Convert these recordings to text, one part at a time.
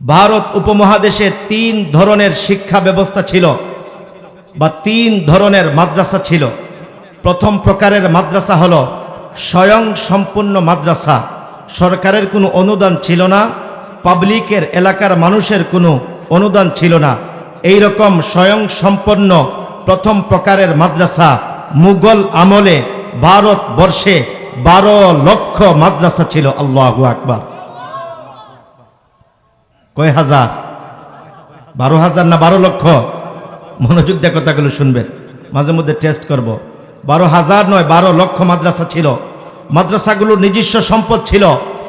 ভারত উপমহাদেশে তিন ধরনের শিক্ষা ব্যবস্থা ছিল বা তিন ধরনের মাদ্রাসা ছিল। প্রথম প্রকারের মাদ্রাসা হল স্বয়ং সম্পূর্ণ মাদ্রাসা। সরকারের কোনো অনুদান ছিল না, পাবলিকের এলাকার মানুষের কোনো অনুদান ছিল না। এই রকম স্বয়ং সম্পন্ন প্রথম প্রকারের মাদ্রাসা মুঘল আমলে ভারতবর্ষে বারো লক্ষ মাদ্রাসা ছিল। আল্লাহ আকবার। কয় হাজার? বারো হাজার না বারো লক্ষ? মনোযোগ দিয়ে কথাগুলো শুনবেন। মাঝে মধ্যে টেস্ট করব। বারো হাজার নয়, বারো লক্ষ মাদ্রাসা ছিল। মাদ্রাসাগুলোর নিজস্ব সম্পদ ছিল।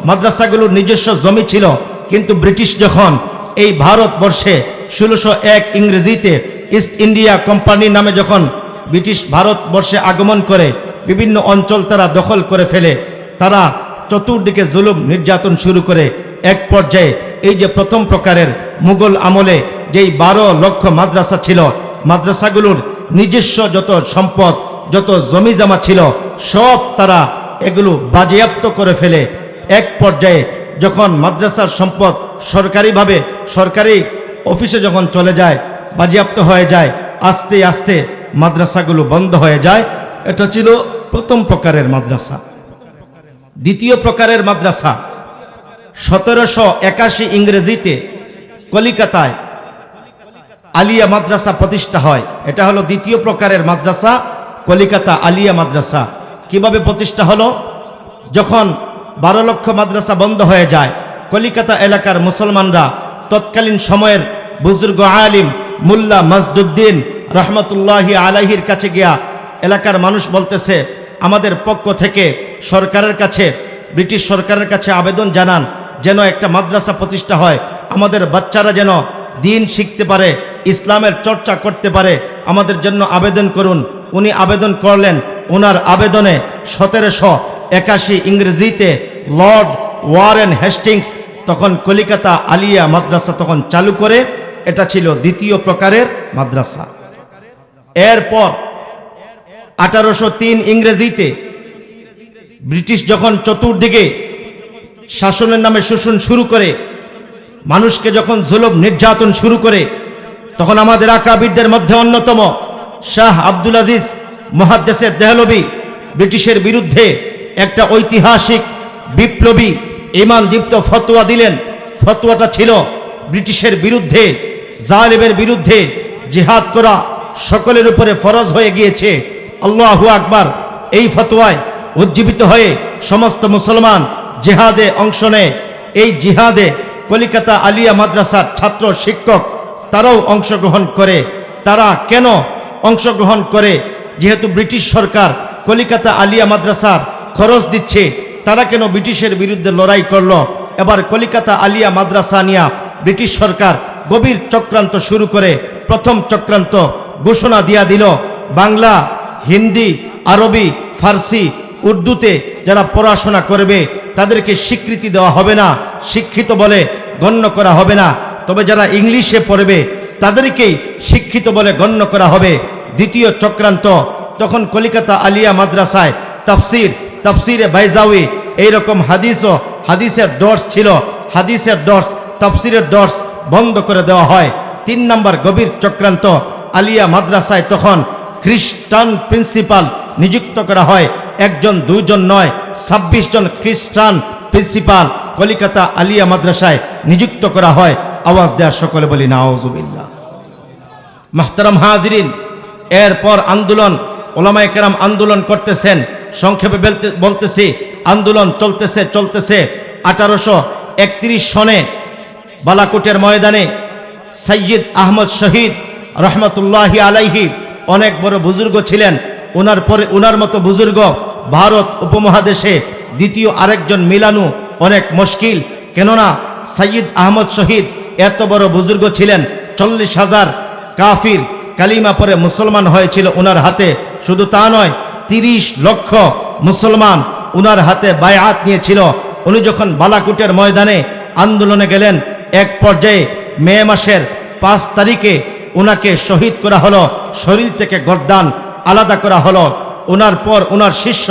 মাদ্রাসাগুলোর নিজস্ব জমি ছিল। কিন্তু ব্রিটিশ যখন এই ভারতবর্ষে ষোলোশো এক ইংরেজিতে ইস্ট ইন্ডিয়া কোম্পানি নামে যখন ব্রিটিশ ভারতবর্ষে আগমন করে, বিভিন্ন অঞ্চল তারা দখল করে ফেলে, তারা চতুর্দিকে জুলুম নির্যাতন শুরু করে এক পর্যায়ে এই যে প্রথম প্রকারের মুঘল আমলে যেই বারো লক্ষ মাদ্রাসা ছিল, মাদ্রাসাগুলোর নিজস্ব যত সম্পদ, যত জমি জমা ছিল, সব তারা এগুলো বাজেয়াপ্ত করে ফেলে। এক পর্যায়ে যখন মাদ্রাসার সম্পদ সরকারিভাবে, সরকারি অফিসে যখন চলে যায়, বাজেয়াপ্ত হয়ে যায়, আস্তে আস্তে মাদ্রাসাগুলো বন্ধ হয়ে যায়, এটা ছিল প্রথম প্রকারের মাদ্রাসা। দ্বিতীয় প্রকারের মাদ্রাসা সতেরোশো একাশি ইংরেজিতে কলিকাতায় আলিয়া মাদ্রাসা প্রতিষ্ঠা হয়। এটা হলো দ্বিতীয় প্রকারের মাদ্রাসা, কলিকাতা আলিয়া মাদ্রাসা। কীভাবে প্রতিষ্ঠা হলো? যখন বারো লক্ষ মাদ্রাসা বন্ধ হয়ে যায়, কলিকাতা এলাকার মুসলমানরা তৎকালীন সময়ের বুজুর্গ আলিম মুল্লা মজদুদ্দিন রহমতুল্লাহি আলাহির কাছে গিয়া এলাকার মানুষ বলতেছে, আমাদের পক্ষ থেকে সরকারের কাছে, ব্রিটিশ সরকারের কাছে আবেদন জানান যেন একটা মাদ্রাসা প্রতিষ্ঠা হয়। আমাদের বাচ্চারা যেন দিন শিখতে পারে, ইসলামের চর্চা করতে পারে। আমাদের জন্য আবেদন করুন। উনি আবেদন করলেন। ওনার আবেদনে সতেরোশো একাশি ইংরেজিতে লর্ড ওয়ারেন হেস্টিংস, তখন কলিকাতা আলিয়া মাদ্রাসা তখন চালু করে। এটা ছিল দ্বিতীয় প্রকারের মাদ্রাসা। এরপর আঠারোশো তিন ইংরেজিতে ব্রিটিশ যখন চতুর্দিকে শাসনের নামে শোষণ শুরু করে, মানুষকে যখন জুলুম, নির্যাতন শুরু করে, তখন আমাদের আকাবিরদের মধ্যে অন্যতম শাহ আব্দুল আজিজ মহাদ্দেশের দেহলবি, ব্রিটিশের বিরুদ্ধে একটা ঐতিহাসিক বিপ্লবী ইমান দীপ্ত ফতোয়া দিলেন। ফতোয়াটা ছিল ব্রিটিশের বিরুদ্ধে, জালেমের বিরুদ্ধে জিহাদ করা সকলের উপরে ফরজ হয়ে গিয়েছে। আল্লাহু আকবার। এই ফতোয়ায় উজ্জীবিত হয়ে সমস্ত মুসলমান জিহাদে অংশ নেয়। এই জিহাদে কলিকাতা আলিয়া মাদ্রাসার ছাত্র, শিক্ষক তারাও অংশগ্রহণ করে। তারা কেন অংশগ্রহণ করে? যেহেতু ব্রিটিশ সরকার কলিকাতা আলিয়া মাদ্রাসার খরচ দিচ্ছে, তারা কেন ব্রিটিশের বিরুদ্ধে লড়াই করল? এবার কলিকাতা আলিয়া মাদ্রাসা নিয়া ব্রিটিশ সরকার গভীর চক্রান্ত শুরু করে। প্রথম চক্রান্ত ঘোষণা দিয়া দিল, বাংলা, হিন্দি, আরবি, ফার্সি উর্দুতে যারা পড়াশোনা করবে, তাদেরকে স্বীকৃতি দেওয়া হবে না, শিক্ষিত বলে গণ্য করা হবে না। তবে যারা ইংলিশে পড়বে, তাদেরকেই শিক্ষিত বলে গণ্য করা হবে। দ্বিতীয় চক্রান্ত, তখন কলিকাতা আলিয়া মাদ্রাসায় তাফসির, তাফসিরে বাইজাউই এইরকম হাদিসও হাদিসের ডর্স ছিল। হাদিসের ডর্স তাফসিরের ডর্স বন্ধ করে দেওয়া হয়। তিন নম্বর গভীর চক্রান্ত, আলিয়া মাদ্রাসায় তখন খ্রিস্টান প্রিন্সিপাল নিযুক্ত করা হয়। একজন, দুজন নয়, ছাব্বিশ জন খ্রিস্টান প্রিন্সিপাল কলিকাতা আলিয়া মাদ্রাসায় নিযুক্ত করা হয়। আওয়াজ দেওয়ার সকলে বলি নাওজুবিল্লাহ মাহতারাম হাজরিন, এরপর আন্দোলন, ওলামায় কেরাম আন্দোলন করতেছেন। সংক্ষেপে বলতে- বলতেছি, আন্দোলন চলতেছে চলতেছে। আঠারোশো একত্রিশ সনে বালাকোটের ময়দানে সৈয়দ আহমদ শহীদ রহমতুল্লাহি আলাইহি অনেক বড় বুজুর্গ ছিলেন। ওনার পরে, ওনার মতো বুজুর্গ ভারত উপমহাদেশে দ্বিতীয় আরেকজন মিলানু অনেক মুশকিল। কেননা সৈয়দ আহমদ শহীদ এত বড় বুজুর্গ ছিলেন, চল্লিশ হাজার কাফির কালিমা পরে মুসলমান হয়েছিল ওনার হাতে। শুধু তা নয়, তিরিশ লক্ষ মুসলমান উনার হাতে বায়াত নিয়েছিল। উনি যখন বালাকুটের ময়দানে আন্দোলনে গেলেন, এক পর্যায়ে মে মাসের পাঁচ তারিখে ওনাকে শহীদ করা হলো, শরীর থেকে গর্দান আলাদা করা হলো। ওনার পর ওনার শিষ্য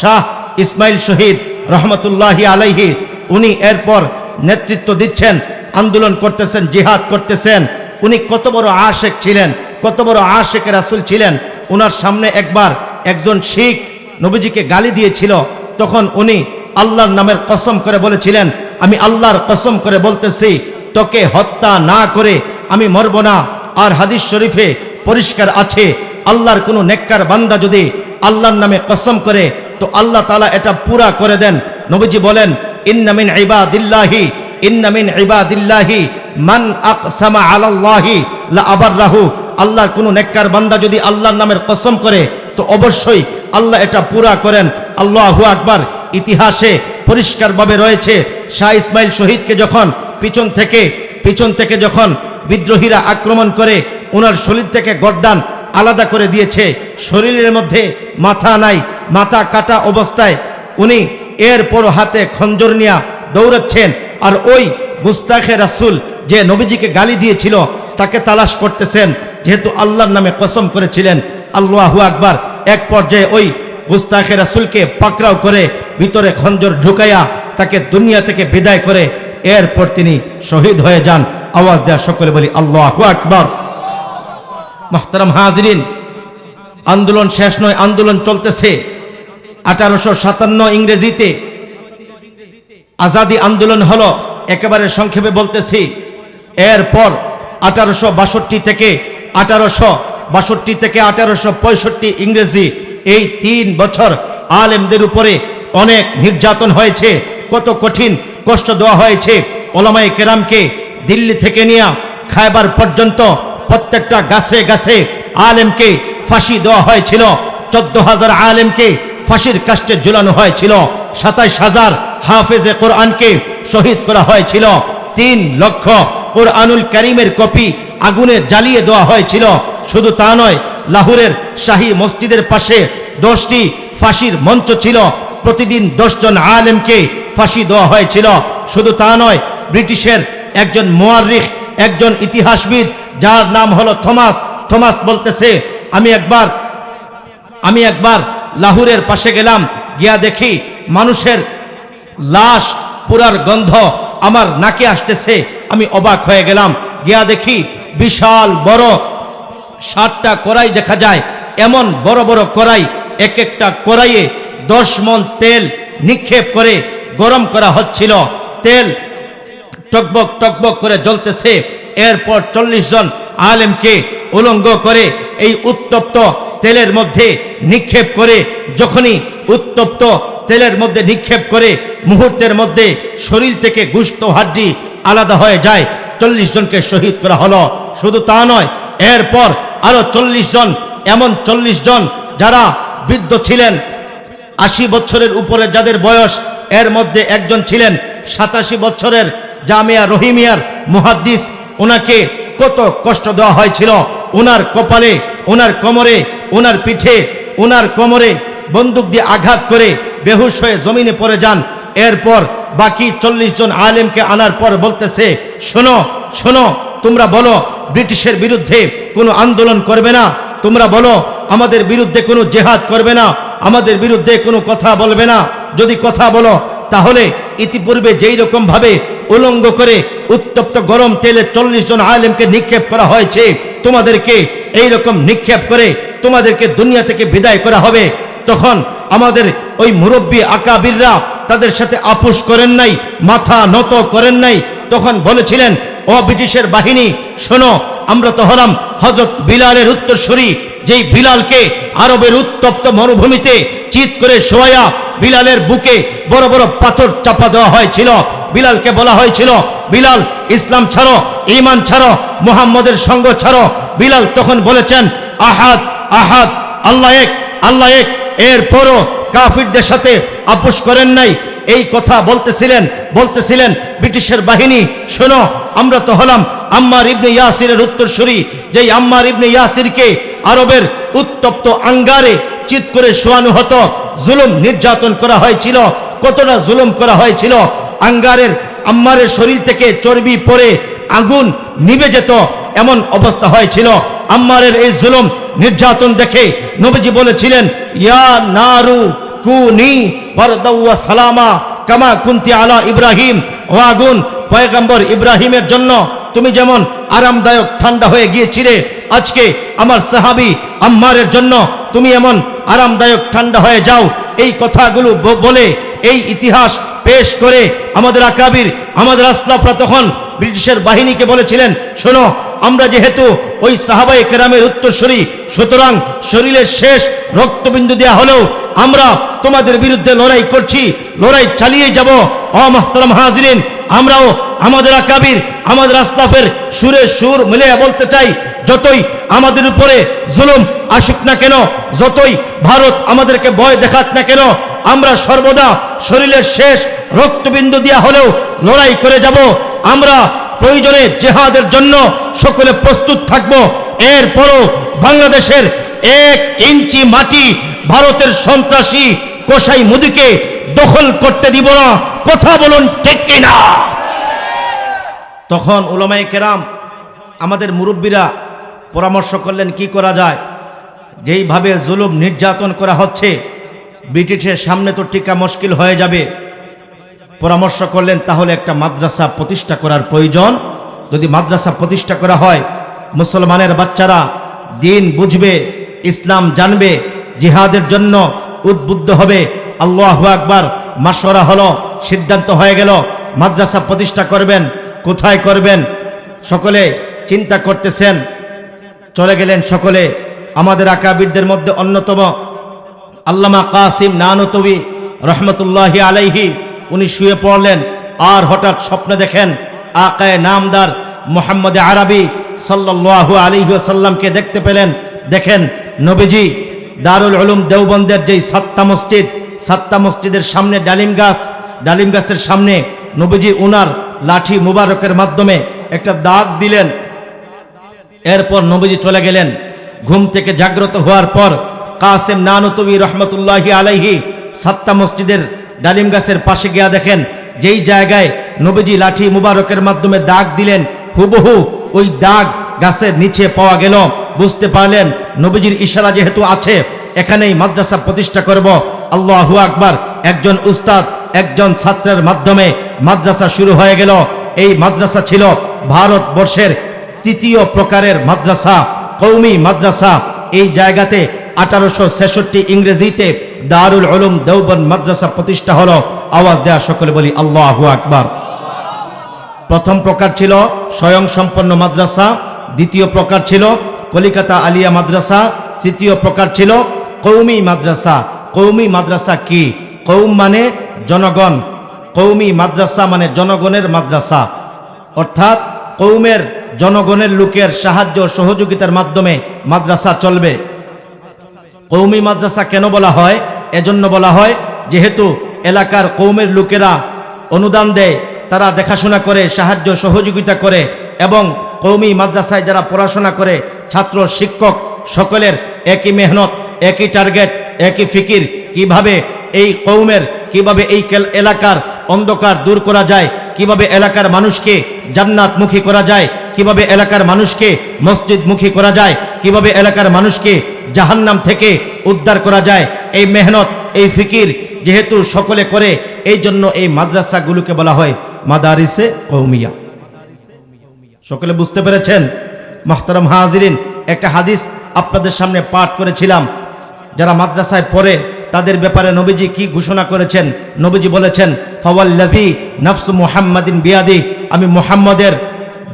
শাহ ইসমাইল শহীদ রহমতুল্লাহি আলাইহি, উনি এরপর নেতৃত্ব দিচ্ছেন, আন্দোলন করতেছেন, জিহাদ করতেছেন। উনি কত বড় আশেক ছিলেন, কত বড় আশেক রাসুল ছিলেন। ওনার সামনে একবার একজন শিখ নবীজিকে গালি দিয়েছিল, তখন উনি আল্লাহর নামের কসম করে বলেছিলেন, আমি আল্লাহর কসম করে বলতেছি, তোকে হত্যা না করে আমি মরব না। আর হাদিস শরীফে পরিষ্কার আছে, আল্লাহর কোনো নেককার বান্দা যদি আল্লাহর নামে কসম করে, তো আল্লাহ তালা এটা পুরা করে দেন। নবীজি বলেন ইন্নামিন ইবাদিল্লাহি ইন্নামিন ইবাদিল্লাহি, মান আকসামা আলাল্লাহি লা আবাররাহু আল্লাহর কোনো নেককার বান্দা যদি আল্লাহর নামের কসম করে, তো অবশ্যই আল্লাহ এটা পুরা করেন। আল্লাহু আকবার। ইতিহাসে পরিষ্কারভাবে রয়েছে, শাহ ইসমাইল শহীদকে যখন পিছন থেকে পিছন থেকে যখন বিদ্রোহীরা আক্রমণ করে ওনার শরীর থেকে গড্ডান আলাদা করে দিয়েছে। শরীরের মধ্যে মাথা নাই, মাথা কাটা অবস্থায় উনি এরপর হাতে খঞ্জর নিয়া দৌড়াচ্ছেন। আর ওই গুস্তাখে রাসুল যে নবীজিকে গালি দিয়েছিল, তাকে তালাশ করতেছেন, যেহেতু আল্লাহর নামে কসম করেছিলেন। আল্লাহু আকবার। এক পর্যায়ে ওই গুস্তাখে রাসুলকে পাকড়াও করে ভিতরে খঞ্জর ঢুকাইয়া তাকে দুনিয়া থেকে বিদায় করে, এরপর তিনি শহীদ হয়ে যান। আওয়াজ দেয়া সকলে বলি, আল্লাহু আকবার। মোহতারাম হাজরিন, আন্দোলন শেষ নয়, আন্দোলন চলতেছে। আঠারোশো সাতান্ন ইংরেজিতে আজাদি আন্দোলন হলো, একেবারে সংক্ষেপে বলতেছি। এরপর আঠারোশো বাষট্টি থেকে আঠারোশো বাষট্টি থেকে আঠারোশো পঁয়ষট্টি ইংরেজি এই তিন বছর আলেমদের উপরে অনেক নির্যাতন হয়েছে, কত কঠিন কষ্ট দেওয়া হয়েছে। ওলামাই কেরামকে দিল্লি থেকে নিয়ে খায়বার পর্যন্ত প্রত্যেকটা গাছে গাছে আলেমকে ফাঁসি দেওয়া হয়েছিল। চোদ্দ হাজার আলেমকে ফাঁসির কাষ্টে ঝুলানো হয়েছিল। সাতাইশ হাজার হাফেজে কোরআনকে শহীদ করা হয়েছিল। তিন লক্ষ কোরআনুল করিমের কপি আগুনে জ্বালিয়ে দেওয়া হয়েছিল। শুধু তা নয়, লাহোরের শাহী মসজিদের পাশে দশটি ফাঁসির মঞ্চ ছিল। প্রতিদিন দশজন আলেমকে ফাঁসি দেওয়া হয়েছিল। শুধু তা নয়, ব্রিটিশের একজন মোয়ারিখ একজন ইতিহাসবিদ যার নাম হলো থমাস। থমাস বলতেছে, আমি একবার আমি একবার লাহুরের পাশে গেলাম, গিয়া দেখি মানুষের লাশ, পুরার গন্ধ আমার নাকে আসতেছে। আমি অবাক হয়ে গেলাম, গিয়া দেখি বিশাল বড় সাতটা কড়াই দেখা যায়। এমন বড় বড় কড়াই, এক একটা কড়াইয়ে দশ মন তেল নিক্ষেপ করে গরম করা হচ্ছিল। তেল টকবক টকবক করে জ্বলতেছে। এরপর চল্লিশ জন আলেমকে উলঙ্গ করে এই উত্তপ্ত তেলের মধ্যে নিক্ষেপ করে, যখনই উত্তপ্ত তেলের মধ্যে নিক্ষেপ করে, মুহূর্তের মধ্যে শরীর থেকে গুস্ত হাড্ডি আলাদা হয়ে যায়, চল্লিশ জনকে শহীদ করা হলো। শুধু তা নয়, এরপর আরও চল্লিশ জন, এমন চল্লিশ জন যারা বৃদ্ধ ছিলেন, আশি বছরের উপরে যাদের বয়স, এর মধ্যে একজন ছিলেন সাতাশি বছরের জামিয়া রহিমিয়ার মুহাদ্দিস ওনাকে কত কষ্ট দেওয়া হয়েছিল। ওনার কপালে ওনার কোমরে ওনার পিঠে ওনার কোমরে বন্দুক দিয়ে আঘাত করে বেহুশ হয়ে জমিনে পড়ে যান। এরপর বাকি চল্লিশ জন আলেমকে আনার পর বলতেছে, শোনো শোনো, তোমরা বলো, ব্রিটিশের বিরুদ্ধে কোনো আন্দোলন করবে না। তোমরা বলো, আমাদের বিরুদ্ধে কোনো জেহাদ করবে না। আমাদের বিরুদ্ধে কোনো কথা বলবে না। যদি কথা বলো তাহলে ইতিপূর্বে যেই রকম ভাবে উলঙ্গ করে উত্তপ্ত গরম তেলে চল্লিশ জন আলেমকে নিক্ষেপ করা হয়েছে, তোমাদেরকে এই রকম নিক্ষেপ করে তোমাদেরকে দুনিয়া থেকে বিদায় করা হবে, তখন আমাদের ওই মুরব্বী আকাবিররা তাদের সাথে আপোষ করেন নাই, মাথা নত করেন নাই, তখন বলেছিলেন, ও ব্রিটিশের বাহিনী, শোনো, আমরা তো হলাম হজরত বিলালের উত্তরসূরি, যেই বিলালকে আরবের উত্তপ্ত মরুভূমিতে চিত করে শোয়া বিলালের বুকে বড় বড় পাথর চাপা দেওয়া হয়েছিল। বিলালকে বলা হয়েছিল, বিলাল, ইসলাম ছাড়ো ইমান ছাড়ো, মুহাম্মদের সঙ্গ ছাড়ো। বিলাল তখন বলেছেন, আহাদ আহাদ, আল্লাহ এক আল্লাহ এক। এরপরও কাফিরদের সাথে আপোষ করেন নাই। এই কথা বলতেছিলেন বলতেছিলেন, ব্রিটিশের বাহিনী, শোনো, আমরা তো হলাম আম্মার ইবনে ইয়াসিরের উত্তরসূরি। যেই আম্মার ইবনে ইয়াসিরকে আরবের উত্তপ্ত আঙ্গারে চিত করে শোয়ানো হতো জুলুম নির্যাতন করা হয়েছিল, কতটা জুলুম করা হয়েছিল, আঙ্গারের, আম্মারের শরীর থেকে চর্বি পরে আগুন নিভে যেত, এমন অবস্থা হয়েছিল। আম্মারের এই জুলুম নির্যাতন দেখে নবীজি বলেছিলেন, ইয়া নারু কুনি বরদাউয়া সালামা কামা কুন্তি আলা ইব্রাহিম। ও আগুন, পয়গম্বর ইব্রাহিমের জন্য তুমি যেমন আরামদায়ক ঠান্ডা হয়ে গিয়েছিলে, আজকে আমার সাহাবি আম্মারের জন্য তুমি এমন আরামদায়ক ঠান্ডা হয়ে যাও। এই কথাগুলো বলে এই ইতিহাস পেশ করে আমাদের আকাবির আমাদের আসলাফরা তখন ব্রিটিশের বাহিনীকে বলেছিলেন, শোনো, আমরা যেহেতু ওই সাহাবাই কেরামের উত্তরসূরি, সুতরাং শরীরের শেষ রক্তবিন্দু দেওয়া হলেও আমরা তোমাদের বিরুদ্ধে লড়াই করছি, লড়াই চালিয়ে যাব। অমাহতারাম হাজরিন আমরাও আমাদের আকাবির, আমাদের আসলাফের সুরে সুর মিলে বলতে চাই, যতই আমাদের উপরে জুলুম আসুক না কেন, যতই ভারত আমাদেরকে ভয় দেখাত না কেন, আমরা সর্বদা শরীরের শেষ রক্তবিন্দু দিয়া হলেও লড়াই করে যাব। আমরা প্রয়োজনে জেহাদের জন্য সকলে প্রস্তুত থাকব। এরপরও বাংলাদেশের এক ইঞ্চি মাটি ভারতের সন্ত্রাসী কোষাই মুদিকে দখল করতে দিব না। কথা বলুন ঠিক কিনা? তখন ওলামাই কেরাম আমাদের মুরব্বীরা পরামর্শ করলেন, কি করা যায়? যেইভাবে জুলুম নির্যাতন করা হচ্ছে, ব্রিটিশের সামনে তো টিকা মুশকিল হয়ে যাবে। পরামর্শ করলেন, তাহলে একটা মাদ্রাসা প্রতিষ্ঠা করার প্রয়োজন। যদি মাদ্রাসা প্রতিষ্ঠা করা হয়, মুসলমানের বাচ্চারা দিন বুঝবে, ইসলাম জানবে, জিহাদের জন্য উদ্বুদ্ধ হবে। আল্লাহ আকবার। মাসরা হলো, সিদ্ধান্ত হয়ে গেল, মাদ্রাসা প্রতিষ্ঠা করবেন, কোথায় করবেন? সকলে চিন্তা করতেছেন, চলে গেলেন সকলে। আমাদের আকাবিরদের মধ্যে অন্যতম আল্লামা কাসিম নানতবি রহমতুল্লাহি আলাইহি, উনি শুয়ে পড়লেন, আর হঠাৎ স্বপ্ন দেখেন, আকায় নামদার মোহাম্মদ আরবি সাল্লাল্লাহু আলাইহি সাল্লামকে দেখতে পেলেন। দেখেন নবীজি দারুল উলুম দেওবন্দের যেই সাত্তা মসজিদ সাত্তা মসজিদের সামনে ডালিম গাছ, ডালিম গাছের সামনে নবীজি উনার লাঠি মুবারকের মাধ্যমে একটা দাগ দিলেন। এরপর নবীজি চলে গেলেন। ঘুম থেকে জাগ্রত হওয়ার পর কাসেম নানুতবি রহমতুল্লাহি আলাইহি সাত্তা মসজিদের ডালিম গাছের পাশে গিয়া দেখেন, যেই জায়গায় নবীজি লাঠি মুবারকের মাধ্যমে দাগ দিলেন, হুবহু ওই দাগ গাছের নিচে পাওয়া গেল। বুঝতে পারলেন, নবীজির ইশারা যেহেতু আছে, এখানেই মাদ্রাসা প্রতিষ্ঠা করব। আল্লাহু আকবার, একজন উস্তাদ, একজন ছাত্রের মাধ্যমে মাদ্রাসা শুরু হয়ে গেল। এই মাদ্রাসা ছিল ভারতবর্ষের তৃতীয় প্রকারের মাদ্রাসা, কৌমি মাদ্রাসা। এই জায়গাতে আঠারোশো ছেষট্টি ইংরেজিতে দারুল উলুম দেওবন মাদ্রাসা প্রতিষ্ঠা হলো। আওয়াজ দেয়া সকলে বলি, আল্লাহু আকবার। প্রথম প্রকার ছিল স্বয়ং সম্পন্ন মাদ্রাসা দ্বিতীয় প্রকার ছিল কলিকাতা আলিয়া মাদ্রাসা, তৃতীয় প্রকার ছিল কৌমি মাদ্রাসা। কৌমি মাদ্রাসা কি? কৌম মানে জনগণ। কৌমি মাদ্রাসা মানে জনগণের মাদ্রাসা। অর্থাৎ কৌমের জনগণের লোকের সাহায্য সহযোগিতার মাধ্যমে মাদ্রাসা চলবে। কৌমি মাদ্রাসা কেন বলা হয়? এজন্য বলা হয়, যেহেতু এলাকার কৌমের লোকেরা অনুদান দেয়, তারা দেখাশোনা করে, সাহায্য সহযোগিতা করে এবং কৌমি মাদ্রাসায় যারা পড়াশোনা করে, ছাত্র, শিক্ষক, সকলের একই মেহনত, একই টার্গেট একই ফিকির, কীভাবে এই কৌমের, কীভাবে এই এলাকার অন্ধকার দূর করা যায়, কীভাবে এলাকার মানুষকে জান্নাতমুখী করা যায়, কীভাবে এলাকার মানুষকে মসজিদমুখী করা যায়, কীভাবে এলাকার মানুষকে জাহান্নাম থেকে উদ্ধার করা যায়, এই মেহনত, এই ফিকির যেহেতু সকলে করে এই জন্য এই মাদ্রাসাগুলোকে বলা হয় মাদারিসে কৌমিয়া। সকলে বুঝতে পেরেছেন? মাহতারাম হাজিরিন, একটা হাদিস আপনাদের সামনে পাঠ করেছিলাম। যারা মাদ্রাসায় পড়ে, তাদের ব্যাপারে নবীজি কি ঘোষণা করেছেন? নবীজি বলেছেন, ফওয়াল্লাযী নফস মুহাম্মাদিন বিয়াদি আমি মুহাম্মদের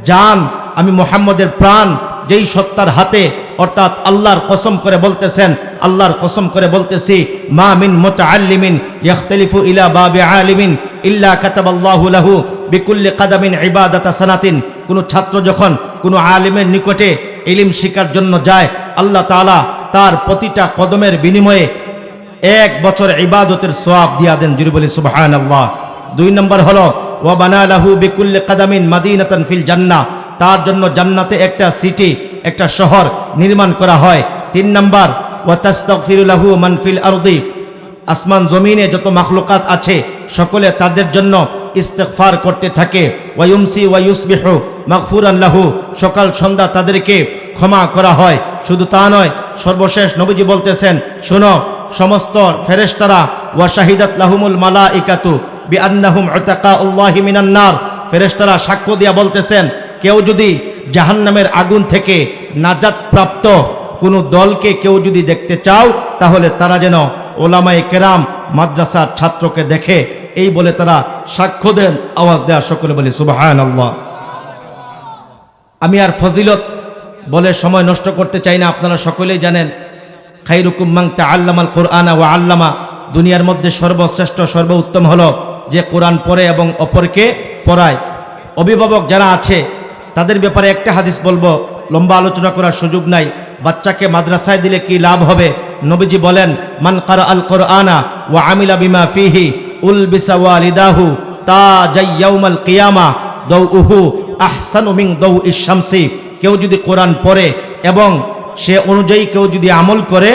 জান, আমি মুহাম্মদের প্রাণ যেই সত্তার হাতে, অর্থাৎ আল্লাহর কসম করে বলতেছেন, আল্লাহর কসম করে বলতেছি, মা মিন মুতাআল্লিমিন ইখতালিফু ইলা বাবি আলিমিন ইল্লা কাতাবাল্লাহু লাহু বিকুল্লি কাদামিন ইবাদাতা সানাতিন। কোনো ছাত্র যখন কোনো আলিমের নিকটে ইলিম শিকার জন্য যায়, আল্লাহ তাআলা তার প্রতিটা কদমের বিনিময়ে এক বছর ইবাদতের সোয়াব দিয়া দেন। জুরি বলি সুবহান আল্লাহ দুই নম্বর হলো, ওয়া বানা লাহু কাদামিন মাদিনাতান ফিল জান্নাহ তার জন্য জান্নাতে একটা সিটি, একটা শহর নির্মাণ করা হয়। তিন নম্বর, ওয়া তাস্তাগফিরু লাহু মান আরদি। আসমান, জমিনে যত মাখলুকাত আছে সকলে তাদের জন্য ইস্তেগফার করতে থাকে। ওয়ুমসি ওয়ায়ুসবিহু মাগফুরান লাহু। সকাল, সন্ধ্যা তাদেরকে ক্ষমা করা হয়। শুধু তা নয়, সর্বশেষ নবীজি বলতেছেন, শোনো, সমস্ত ফেরেশতারা, ওয়া শাহিদাত লাহুমুল মালা মালাইকাতু বিআন্নাহুম উতাকাউল্লাহি মিনান নার। ফেরেশতারা সাক্ষ্য দিয়া বলতেছেন, কেউ যদি জাহান্নামের আগুন থেকে নাজাত প্রাপ্ত কোনো দলকে কেউ যদি দেখতে চাও, তাহলে তারা যেন ওলামায়ে কেরাম মাদ্রাসার ছাত্রকে দেখে, এই বলে তারা সাক্ষ্য দেন, আওয়াজ দেয়া সকলে বলি সুবাহান আল্লাহ আমি আর ফজিলত বলে সময় নষ্ট করতে চাই না, আপনারা সকলেই জানেন, খাইরুকুম মাং তা আল্লামাল কোরআনা ও আল্লামা, দুনিয়ার মধ্যে সর্বশ্রেষ্ঠ, সর্বোত্তম হলো যে কোরআন পড়ে এবং অপরকে পড়ায়। অভিভাবক যারা আছে, তাদের ব্যাপারে একটা হাদিস বলব লম্বা আলোচনা করার সুযোগ নাই। বাচ্চাকে মাদ্রাসায় দিলে কি লাভ হবে? নবীজি বলেন, মান কারা আল কোরআনা ও আমিলা বিমা ফিহি উল বিসা ওয়ালিদাহু তা জাইয়াউমাল কিয়ামা দৌ উহু আহসান মিং দৌ ইশামসি কেউ যদি কোরআন পড়ে এবং সে অনুযায়ী কেউ যদি আমল করে,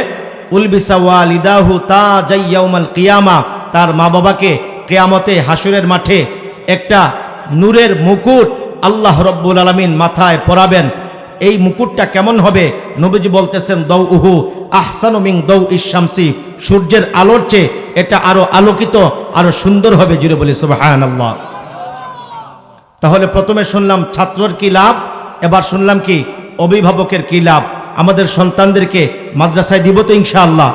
উলবিসা ওয়ালিদাহু তা জাইয়াউমাল কিয়ামা, তার মা বাবাকে কেয়ামতে হাসুরের মাঠে একটা নূরের মুকুট আল্লাহ রব্বুল আলমিন মাথায় পরাবেন। এই মুকুটটা কেমন হবে? নবীজি বলতেছেন দৌ উহু আহসানু মিং দৌ ইশামসি সূর্যের আলোর চেয়ে এটা আরও আলোকিত, আরও সুন্দর হবে, জুড়ে বলি সুবাহান আল্লাহ তাহলে প্রথমে শুনলাম, ছাত্রর কি লাভ? এবার শুনলাম কি, অভিভাবকের কি লাভ? আমাদের সন্তানদেরকে মাদ্রাসায় দিব তো ইনশাআল্লাহ।